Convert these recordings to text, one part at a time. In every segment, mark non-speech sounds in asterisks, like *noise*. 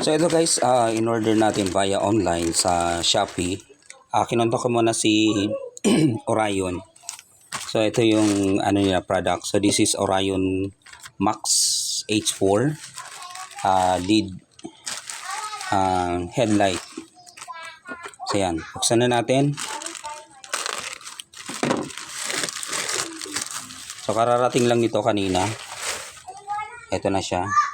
So ito guys, ah, uh, in-order natin via online sa Shopee. Ah, uh, kinonto ko muna si *clears throat* Orion. So ito yung ano nila product. So this is Orion Max H4 uh, ah, lead uh, headlight. So yan, buksan na natin. So kararating lang nito kanina. Ito na siya.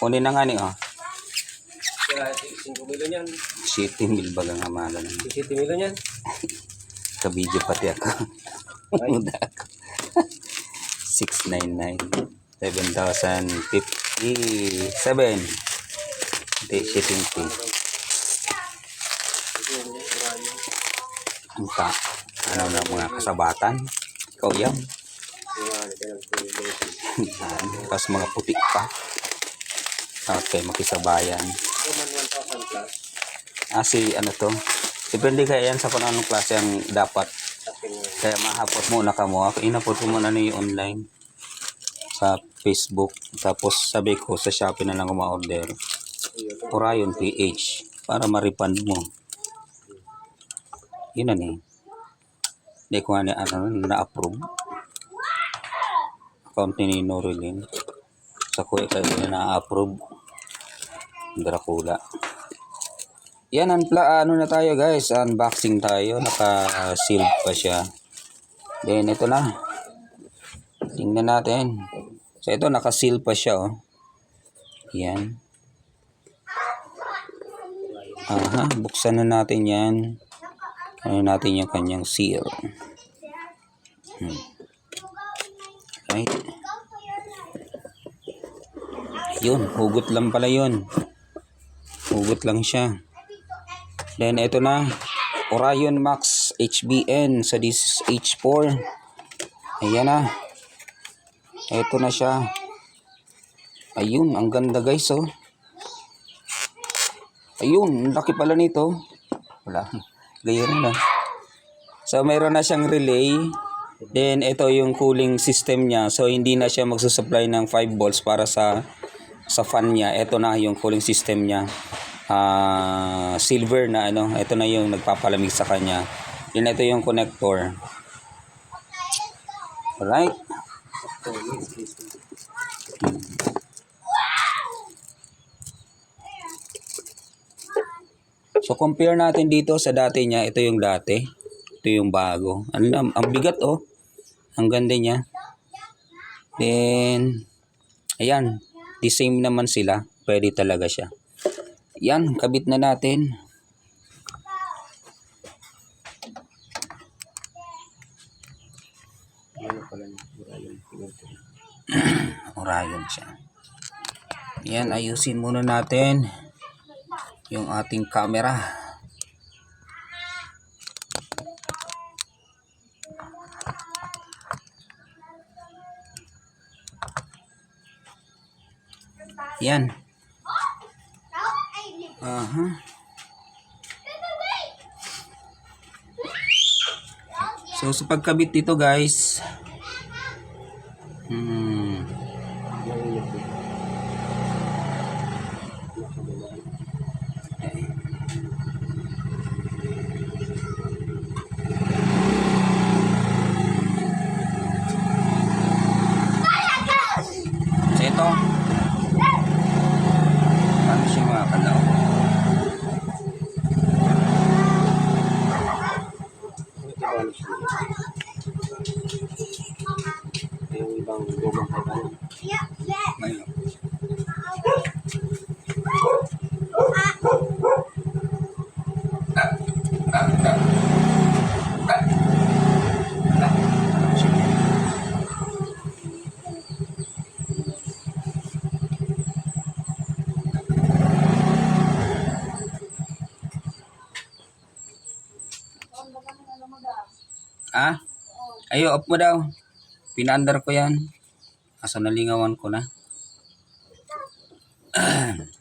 Kunin na nga ni, oh. Kaya, 5 7 mil baga nga malo naman. 7 kilo niyan. Kabidyo pati ako. *laughs* Muda ako. *laughs* 699. 7,057. Hindi, 750. Ang ta. Ano na mga kasabatan? Ikaw yan. *laughs* Tapos mga putik pa. Okay, makisabayan. Ah, si ano to? Depende kaya yan sa kung anong klase ang dapat. Kaya mahapot muna ka mo. Inapot ko muna na yung online sa Facebook. Tapos sabi ko sa Shopee na lang ma-order. Orion PH para ma-refund mo. Yun na ni. Hindi ko nga ni ano, na-approve. Account ni Norilyn. Sa kuya kayo na na-approve. Dracula. Yan, unpla ano na tayo guys. Unboxing tayo. Naka-sealed pa siya. Then, ito na. Tingnan natin. So, ito, naka-seal pa siya, oh. Yan. Aha, buksan na natin yan. Ano natin yung kanyang seal. Hmm. Right. Yun, hugot lang pala yun. Hugot lang siya. Then, ito na. Orion Max HBN. So, this is H4. Ayan na. Ito na siya. Ayun, ang ganda guys, oh. Ayun, laki pala nito. Wala. Gayon na. So, mayroon na siyang relay. Then, ito yung cooling system niya. So, hindi na siya magsusupply ng 5 volts para sa sa fan niya. Ito na yung cooling system niya. Ah, silver na ano. Ito na yung nagpapalamig sa kanya. Then, ito yung connector. Alright. So compare natin dito sa dati niya, ito yung dati, ito yung bago. Ano lang, ang bigat oh. Ang ganda niya. Then ayan, the same naman sila. Pwede talaga siya. Yan, kabit na natin. *clears throat* Orion siya. Yan, ayusin muna natin yung ating camera. Yan. Aha. So sa pagkabit dito guys, hmm, Ah? Ayo, off mo daw. Pinaandar ko yan. Kaso nalingawan ko na. *clears throat*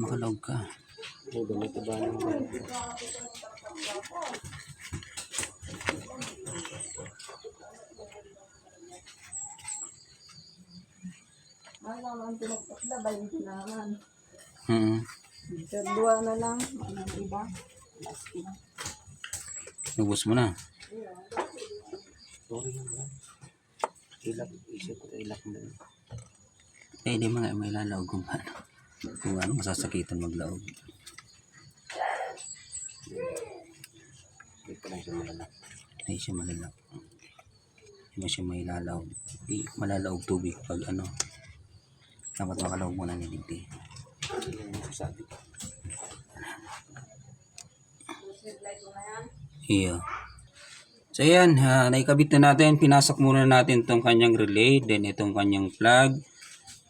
Makalog ka. May ganito ba ng Ano naman pinagpakla, 20 naman. Hmm. Sir, dua na lang. Ano ang iba? Na. Lubos mo na. Sorry ba? Ilak, isip ko ilak mo. Eh, di mga may lalaog kung ano. Kung ano, masasakitan maglaog. Hindi pa lang siya malala. Hindi siya malalak. Hindi siya may lalaog. Di, malalaog tubig pag ano. Dapat makalaog muna ni Digdi. Sabi ko. Iya. So yan, ha, naikabit na natin. Pinasok muna natin itong kanyang relay. Then itong kanyang plug.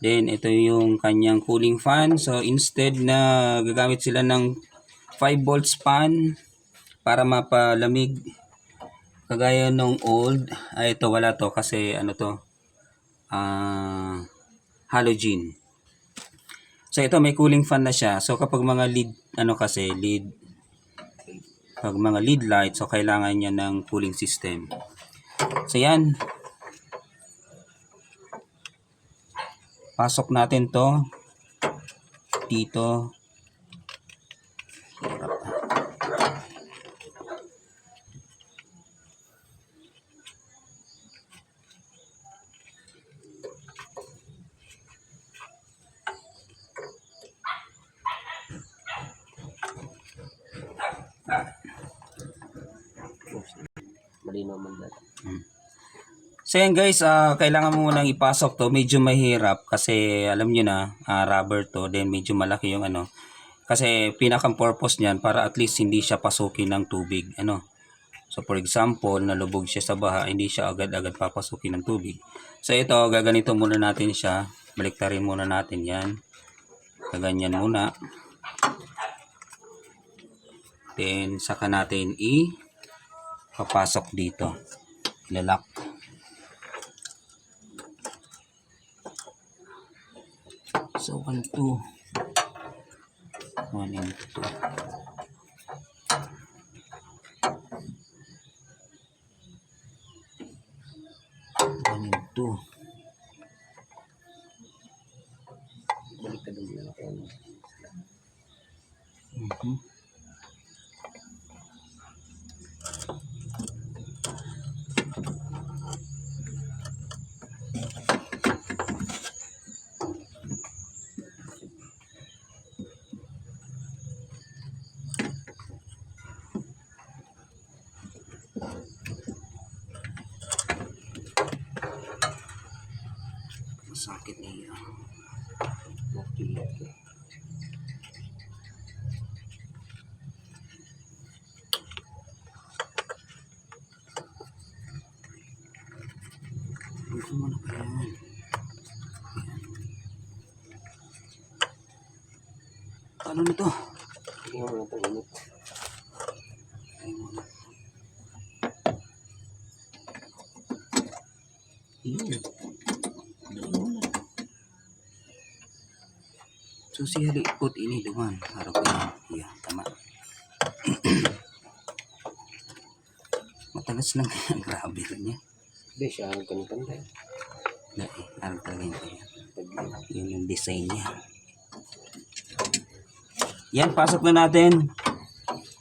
Then ito yung kanyang cooling fan. So instead na gagamit sila ng 5 volts fan para mapalamig kagaya nung old ay ito wala to kasi ano to ah halogen. So ito may cooling fan na siya. So kapag mga lead ano kasi lead pag mga lead light so kailangan niya ng cooling system. So yan. Pasok natin to dito. Malinaw man dati. So yan guys, ah, kailangan mo munang ipasok to. Medyo mahirap kasi alam nyo na, ah, rubber to. Then medyo malaki yung ano. Kasi pinakang purpose niyan para at least hindi siya pasukin ng tubig. Ano? So for example, nalubog siya sa baha, hindi siya agad-agad papasukin ng tubig. So ito, gaganito muna natin siya. Baliktarin muna natin yan. Kaganyan muna. Then saka natin i papasok dito. Ilalak. So, 1, 2. 1 and 2. Masakit niya. Okay, okay. Gusto mo na kaya yan. Paano nito? Hindi mo na ito So si halikot ini duman. Harap yan. Yeah, tama. *clears throat* Matagas lang kaya *laughs* grabe rin niya. Hindi siya ang kanipantay. Dahil, harap talaga yun kaya. Tagli. Yun yung design niya. Yan, pasok na natin.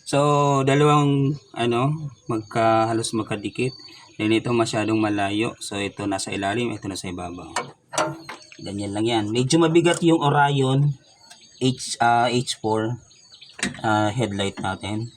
So, dalawang, ano, magka, halos magkadikit. Then ito masyadong malayo. So, ito nasa ilalim, ito nasa ibabaw. Ganyan lang yan. Medyo mabigat yung Orion H, ah, H4 ah, headlight natin.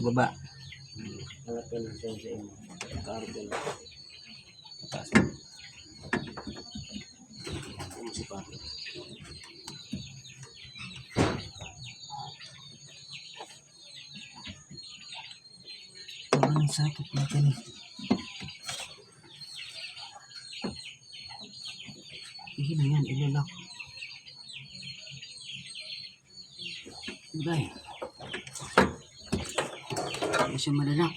Sa baba. Ka na siya sa inyo. Kaarap ka na. Taas. Ano si Papi? Ang sakit natin eh. Sige na yan, ilalak. Bagay. Siya malalak.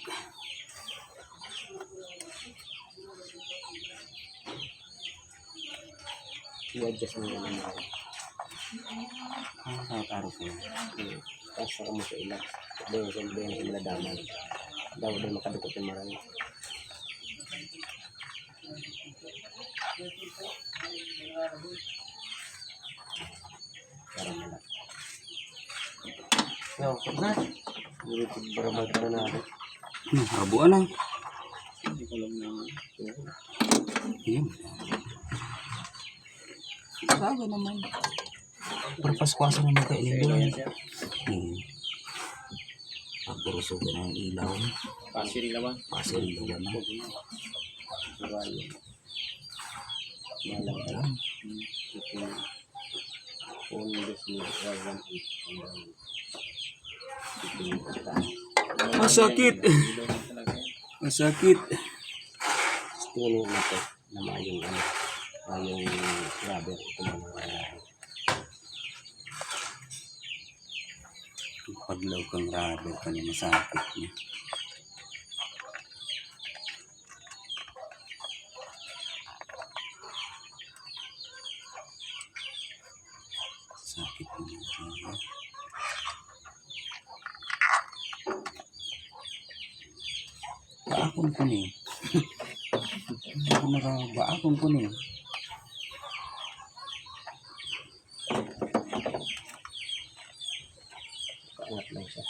I-adjust mo naman ako. Ang kakaro ko. Hmm. Tapos saka mo sa ilang. Doon sa doon sa maladaman. Daw doon makadukot yung marami. Para malak. So, na. Ulit barabag pa na natin. Ano, rabuan lang. Hindi ko alam na. Ayan. Saga naman. Pero paskwasan naman ka ilinggo. Hmm. Pagpuruso ka ng ilaw. Pasiri naman. Pasir ilaw na. Malang ka. Ito. Phone ni Rawan. Masakit. Masakit. Tingnan mo ito na mayong ano, mayong rubber ito na mga Paglaw kang rubber ka niya masakit niya. Sakit niya. Baakon ko ni. Ako naka baakon ko ni. kaangat lang siya.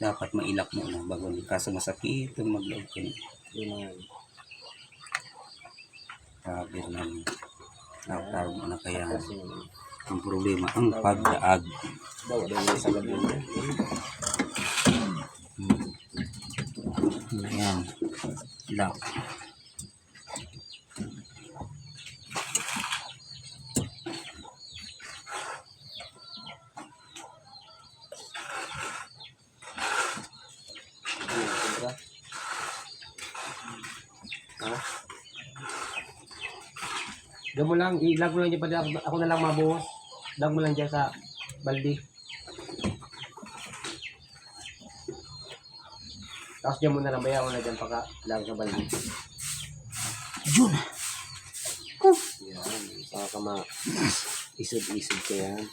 Dapat mailak mo na bago kaso masakit ang ka niya. Yun ang Rubber na niya. Nakataro mo na kaya ang problema ang pagdaag. daw daw sa gabi niya. Ayan. Lock. Diyan lang, i-lag mo lang dyan ako, na lang mabuhos. Lag mo lang dyan sa baldi. Tapos dyan mo na lang bayaw na dyan pagka lag sa baldi. Yun! Yan, saka ka ma isod-isod ka yan.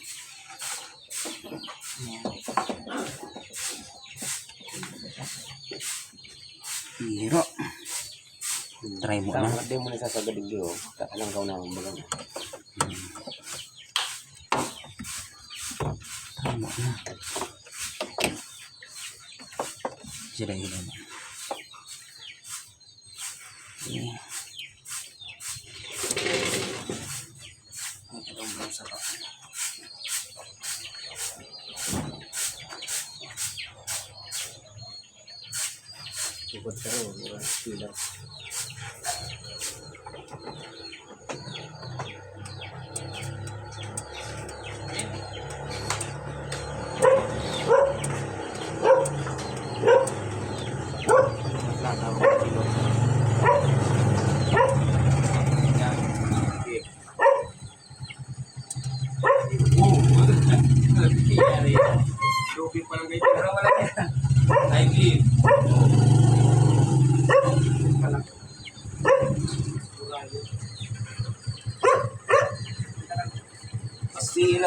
Hiro. Try mo na. Din mo na sa sagadig yun. Alang ka na ang bagang. Try mo na. Mo. Okay. Ito ang bansa ka. Rin, mga sila. Lupi pa lang kayo. Pero wala yan. Ay, give.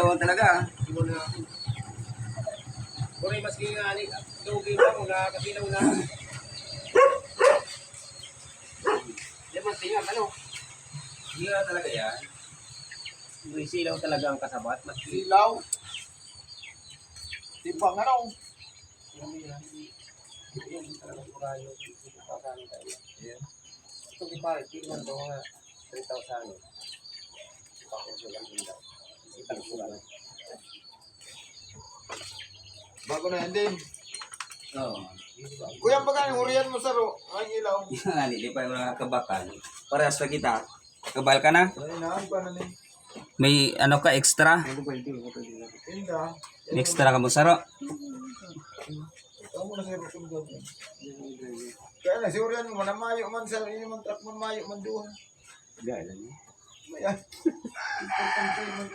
Kasi ilawan talaga. ah. Kung maski nga ni, lugi ba mo na kasilaw na. Lemon tinga, ano? Ilaw talaga yan. May silaw talaga ang kasabat. Maski Ilaw. Timbang ano? Yan talaga kurayo. Ito di pare, tingnan ko nga 3,000. Bakit ko lang ko lang. Bago na yan din. Oo. Kuya, baka yung huriyan mo sa ro. Ay, ilaw. *laughs* Yan, hindi pa yung mga kabakal. Parehas na kita. Kabal ka na? Ay, naan pa na ni. May ano ka extra? Tinda. May extra ka mo saro? Ikaw mo na sa ro. Tinda. Kaya na, si huriyan mo na mayo man sa iyo man truck man mayo man doon. Gaya lang. Ayan. *laughs* Importante man.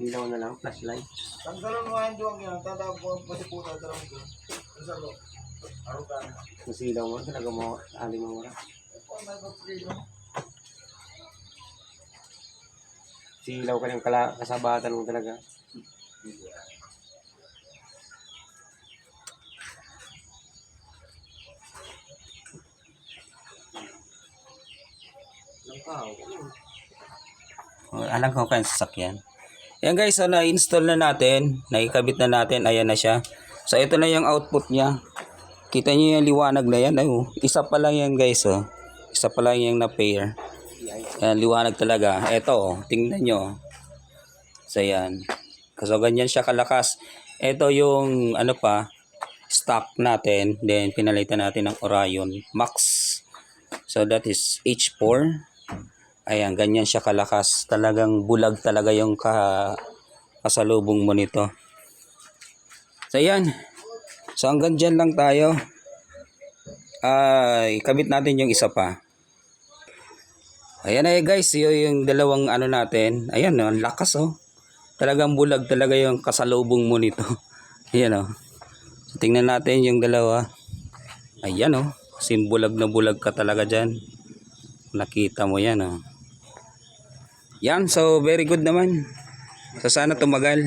Ilaw na lang, flashlight. Ang salon mo ang doon yan. Tatawag ko pa si puta. Tarang ko. Ang salon. Arutan. Kung silaw mo, talaga mo, aling mo mura. No? Silaw ka ng kala, kasabatan mo talaga. Alam ko kaya sasakyan. Yan guys, so na-install na natin. Naikabit na natin. Ayan na siya. So ito na yung output niya. Kita niyo yung liwanag na yan. Ay. Isa pa lang yan guys. Oh. Isa pa lang yung na-pair. Yan, liwanag talaga. Ito, oh. tingnan nyo. So yan. So ganyan siya kalakas. Ito yung ano pa, stock natin. Then pinalitan natin ng Orion Max. So that is H4. Ayan, ganyan siya kalakas. Talagang bulag talaga yung ka kasalubong mo nito. So ayan. So hanggang dyan lang tayo. Ay, kabit natin yung isa pa. Ayan na guys, yun yung dalawang ano natin. Ayan, ang lakas oh. Talagang bulag talaga yung kasalubong mo nito. *laughs* Ayan oh. So, tingnan natin yung dalawa. Ayan oh. Kasi bulag na bulag ka talaga dyan. Nakita mo yan oh. Yan, so very good naman. So sana tumagal.